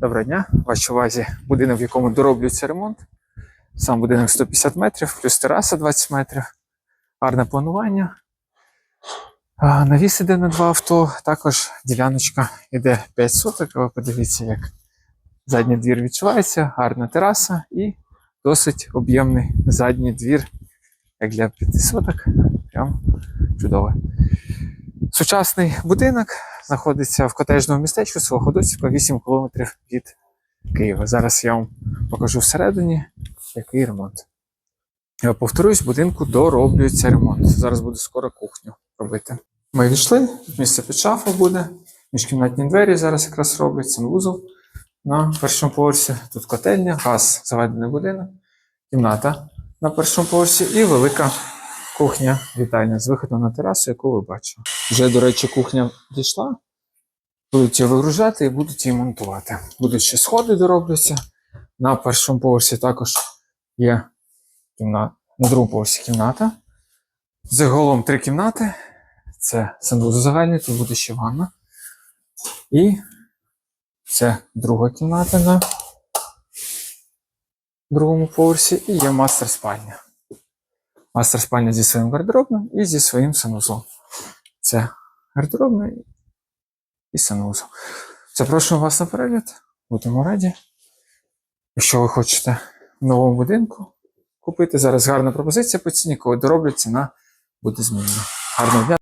Доброго дня. Вашій увазі будинок, в якому дороблюється ремонт. Сам будинок 150 метрів, плюс тераса 20 метрів. Гарне планування. Навіс іде на два авто. Також діляночка йде 5 соток. Ви подивіться, як задній двір відчувається, гарна тераса і досить об'ємний задній двір, як для 5 соток. Прям чудово. Сучасний будинок знаходиться в котежному містечку Свогодоцівка, 8 кілометрів від Києва. Зараз я вам покажу всередині, який ремонт. Я повторюсь, в будинку дороблюється ремонт. Зараз буду скоро кухню робити. Ми війшли, тут місце під шафу буде, міжкімнатні двері зараз якраз роблять, санвузол на першому поверсі. Тут котельня, газ, заведений будинок, кімната на першому поверсі і велика кухня вітальня з виходом на терасу, яку ви бачили. Вже, до речі, кухня дійшла. Будуть її вигружати і будуть її монтувати. Будуть ще сходи доробляться. На першому поверсі також є кімната, на другому поверсі кімната. Загалом три кімнати. Це санвузол загальний, тут буде ще ванна. І це друга кімната на другому поверсі. І є мастер спальня. Мастер спальня зі своїм гардеробним і зі своїм санузлом. Це гардеробний і санузел. Запрошуємо вас на перегляд. Будемо раді. Якщо ви хочете в новому будинку купити, зараз гарна пропозиція по ціні, коли дороблять ціна буде змінена. Гарного дня!